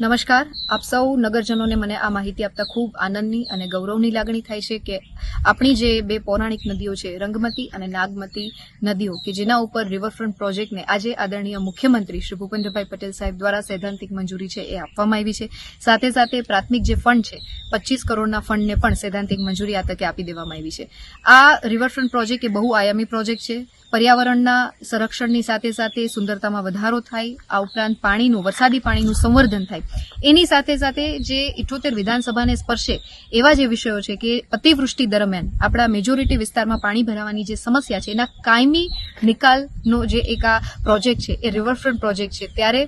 નમસ્કાર. આપ સૌ નગરજનોને મને આ માહિતી આપતા ખૂબ આનંદની અને ગૌરવની લાગણી થાય છે કે આપણી જે બે પૌરાણિક નદીઓ છે, રંગમતી અને નાગમતી નદીઓ, કે જેના ઉપર રિવરફ્રન્ટ પ્રોજેક્ટને આજે આદરણીય મુખ્યમંત્રી શ્રી ભૂપેન્દ્રભાઈ પટેલ સાહેબ દ્વારા સૈદ્ધાંતિક મંજૂરી છે એ આપવામાં આવી છે. સાથે સાથે પ્રાથમિક જે ફંડ છે પચીસ કરોડના ફંડને પણ સૈદ્ધાંતિક મંજૂરી આ તકે આપી દેવામાં આવી છે. આ રિવરફ્રન્ટ પ્રોજેક્ટ એ બહુ આયામી પ્રોજેક્ટ છે. પર્યાવરણના સંરક્ષણની સાથે સાથે સુંદરતામાં વધારો થાય, આ ઉપરાંત પાણીનું, વરસાદી પાણીનું સંવર્ધન થાય. એની સાથે સાથે જે ઇઠોતેર વિધાનસભાને સ્પર્શે એવા જે વિષયો છે કે અતિવૃષ્ટિ દરમિયાન આપણા મેજોરિટી વિસ્તારમાં પાણી ભરાવાની જે સમસ્યા છે, એના કાયમી નિકાલનો જે એક આ પ્રોજેક્ટ છે, એ રિવરફ્રન્ટ પ્રોજેક્ટ છે. ત્યારે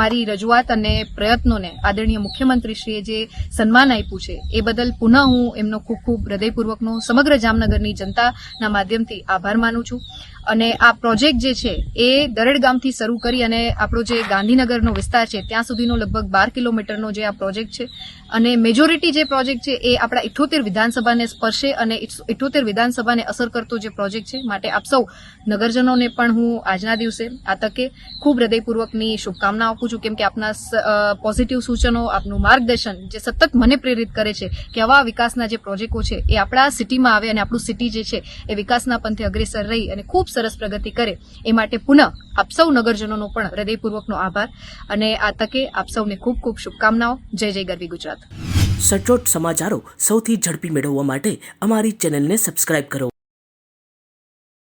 મારી રજૂઆત અને પ્રયત્નોને આદરણીય મુખ્યમંત્રીશ્રીએ જે સન્માન આપ્યું છે. એ બદલ પુનઃ હું એમનો ખૂબ ખૂબ હૃદયપૂર્વકનો સમગ્ર જામનગરની જનતાના માધ્યમથી આભાર માનું છું. અને આ પ્રોજેક્ટ જે છે એ દરેડ ગામથી શરૂ કરી અને આપણો જે ગાંધીનગરનો વિસ્તાર છે ત્યાં સુધીનો લગભગ બાર કિલોમીટરનો જે આ પ્રોજેક્ટ છે અને મેજોરિટી જે પ્રોજેક્ટ છે એ આપણા ઇઠોતેર વિધાનસભાને સ્પર્શે અને ઇઠોતેર વિધાનસભાને અસર કરતો જે પ્રોજેક્ટ છે માટે આપ સૌ નગરજનોને પણ હું આજના દિવસે આ તકે ખૂબ હૃદયપૂર્વકની શુભકામના આપું છું. કેમ કે આપના પોઝિટિવ સૂચનો, આપનું માર્ગદર્શન જે સતત મને પ્રેરિત કરે છે કે આવા વિકાસના જે પ્રોજેક્ટો છે એ આપણા સિટીમાં આવે અને આપણું સિટી જે છે એ વિકાસના પંથે અગ્રેસર રહી અને ખૂબ સરસ પ્રગતિ કરે એ માટે પુનઃ આપ સૌ નગરજનોનો પણ હૃદયપૂર્વકનો આભાર અને આ તકે આપ સૌને ખૂબ ખૂબ શુભકામનાઓ. જય જય ગરવી ગુજરાત. સચોટ સમાચારો સૌથી ઝડપી મેળવવા માટે અમારી ચેનલને સબસ્ક્રાઇબ કરો.